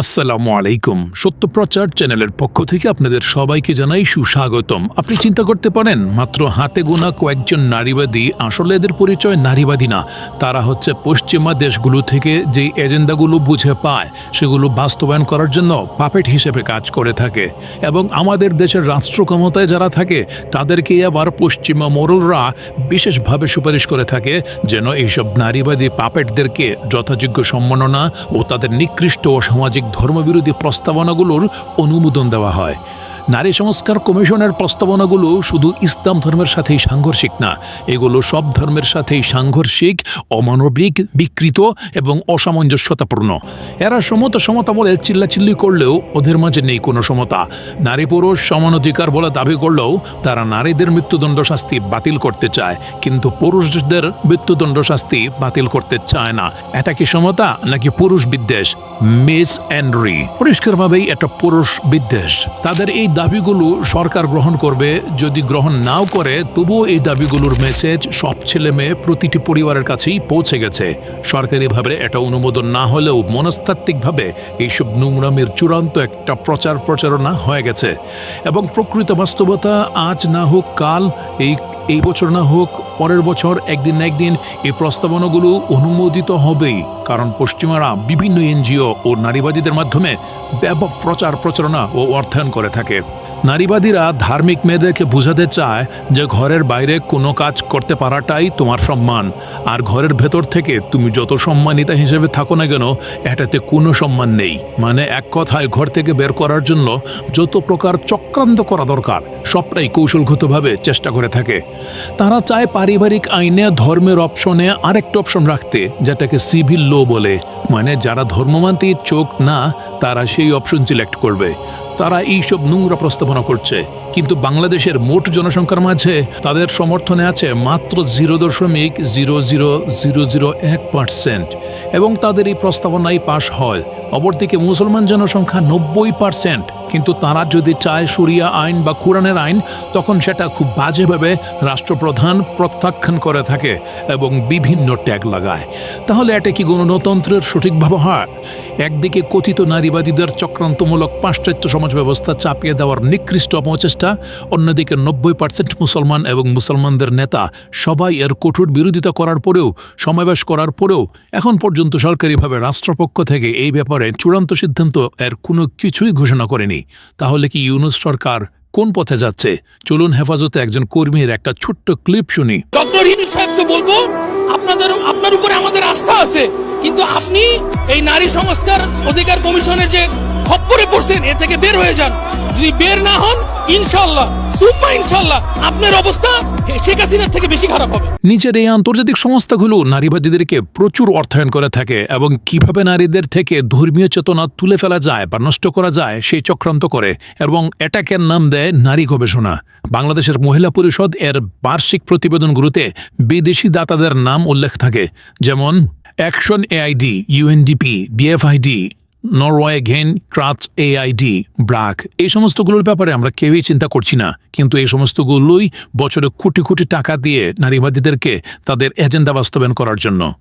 আসসালামু আলাইকুম। সত্যপ্রচার চ্যানেলের পক্ষ থেকে আপনাদের সবাইকে জানাই সুস্বাগতম। আপনি চিন্তা করতে পারেন, মাত্র হাতে গোনা কয়েকজন নারীবাদী, আসলে এদের পরিচয় নারীবাদী না। তারা হচ্ছে পশ্চিমা দেশগুলো থেকে যে এজেন্ডাগুলো বুঝে পায়, সেগুলো বাস্তবায়ন করার জন্য পাপেট হিসেবে কাজ করে থাকে। এবং আমাদের দেশের রাষ্ট্র ক্ষমতায় যারা থাকে, তাদেরকে আবার পশ্চিমা মোরলরা বিশেষভাবে সুপারিশ করে থাকে যেন এইসব নারীবাদী পাপেটদেরকে যথাযোগ্য সম্মাননা ও তাদের নিকৃষ্ট ও সামাজিক ধর্মবিরোধী প্রস্তাবনাগুলোর অনুমোদন দেওয়া হয়। নারী সংস্কার কমিশনের প্রস্তাবনাগুলো শুধু ইসলাম ধর্মের সাথেই সাংঘর্ষিক না, এগুলো সব ধর্মের সাথেই সাংঘর্ষিক, অমানবিক, বিকৃত এবং অসামঞ্জস্যতাপূর্ণ। এরা সমতা সমতা বলে চিল্লাচিল্লি করলেও ওদের মাঝে নেই কোনো সমতা। নারী পুরুষ সমানাধিকার বলে দাবি করলেও তারা নারীদের মৃত্যুদণ্ড শাস্তি বাতিল করতে চায়, কিন্তু পুরুষদের মৃত্যুদণ্ড শাস্তি বাতিল করতে চায় না। এটা কি সমতা নাকি পুরুষ বিদ্বেষ? Miss Andrea. পরিষ্কারভাবেই একটা পুরুষ বিদ্বেষ। তাদের এই দাবিগুলো সরকার গ্রহণ করবে। যদি গ্রহণ নাও করে, তবুও এই দাবিগুলোর মেসেজ সব ছেলে মেয়ে প্রতিটি পরিবারের কাছেই পৌঁছে গেছে। সরকারিভাবে এটা অনুমোদন না হলেও মনস্তাত্ত্বিকভাবে এইসব নোংরামের চূড়ান্ত একটা প্রচার প্রচারণা হয়ে গেছে। এবং প্রকৃত বাস্তবতা আজ না হোক কাল এই এই বছর না হোক, পরের বছর একদিন না একদিন এই প্রস্তাবনাগুলো অনুমোদিত হবেই। কারণ পশ্চিমারা বিভিন্ন এনজিও ও নারীবাদীদের মাধ্যমে ব্যাপক প্রচার প্রচারণা ও অর্থায়ন করে থাকে। নারীবাদীরা ধার্মিক মেয়েদেরকে বোঝাতে চায় যে ঘরের বাইরে কোনো কাজ করতে পারাটাই তোমার সম্মান। আর ঘরের ভেতর থেকে তুমি যত সম্মানিতা হিসেবে থাকো না কেন, এটাতে কোনো সম্মান নেই। মানে এক কথায় ঘর থেকে বের করার জন্য যত প্রকার চক্রান্ত করা দরকার, সবটাই কৌশলগতভাবে চেষ্টা করে থাকে। তারা চায় পারিবারিক আইনে ধর্মের অপশনে আরেকটা অপশন রাখতে, যেটাকে সিভিল লো বলে। মানে যারা ধর্মমান্তি চোখ না, তারা সেই অপশন সিলেক্ট করবে। তারা এইসব নোংরা প্রস্তাবনা করছে। কিন্তু বাংলাদেশের মোট জনসংখ্যার মাঝে তাদের সমর্থনে আছে মাত্র জিরো দশমিক জিরো জিরো জিরো জিরো এক পার্সেন্ট এবং তাদের এই প্রস্তাবনাই পাশ হয়। অপরদিকে মুসলমান জনসংখ্যা নব্বই পার্সেন্ট, কিন্তু তারা যদি চায় সরিয়া আইন বা কোরআনের আইন, তখন সেটা খুব বাজেভাবে রাষ্ট্রপ্রধান প্রত্যাখ্যান করে থাকে এবং বিভিন্ন ট্যাগ লাগায়। তাহলে এটা কি গণতন্ত্রের সঠিক ব্যবহার? একদিকে কথিত নারীবাদীদের চক্রান্তমূলক পাশ্চাত্য সমাজ ব্যবস্থা চাপিয়ে দেওয়ার নিকৃষ্ট অপচেষ্টা। অন্যদিকে নব্বই পার্সেন্ট মুসলমান এবং মুসলমানদের নেতা সবাই এর কঠোর বিরোধিতা করার পরেও, সমাবেশ করার পরেও এখন পর্যন্ত সরকারিভাবে রাষ্ট্রপক্ষ থেকে এই ব্যাপারে চূড়ান্ত সিদ্ধান্ত এর কোনো কিছুই ঘোষণা করেনি। তাহলে কি ইউনুস সরকার কোন পথে যাচ্ছে? চলুন হেফাজতে একজন কর্মীর একটা ছোট্ট ক্লিপ শুনি। বলব, আপনাদের, আপনার উপরে আমাদের আস্থা আছে, কিন্তু আপনি এই নারী সংস্কার অধিকার কমিশনের যে খপ্পরে পড়ছেন, এ থেকে বের হয়ে যান। যদি বের না হন ইনশাল্লাহ নিজের এই আন্তর্জাতিক সংস্থাগুলো নারীবাদীদেরকে প্রচুর অর্থায়ন করে থাকে এবং কীভাবে নারীদের থেকে ধর্মীয় চেতনা তুলে ফেলা যায় বা নষ্ট করা যায়, সেই চক্রান্ত করে এবং এটাকের নাম দেয় নারী গবেষণা। বাংলাদেশের মহিলা পরিষদ এর বার্ষিক প্রতিবেদনগুলোতে বিদেশি দাতাদের নাম উল্লেখ থাকে, যেমন action AID UNDP BFID Norway ঘেন ক্রাচ এআইডি ব্রাক এই সমস্তগুলোর ব্যাপারে আমরা কেউই চিন্তা করছি না। কিন্তু এই সমস্তগুলোই বছরে কোটি কোটি টাকা দিয়ে নারীবাদীদেরকে তাদের এজেন্ডা বাস্তবায়ন করার জন্য।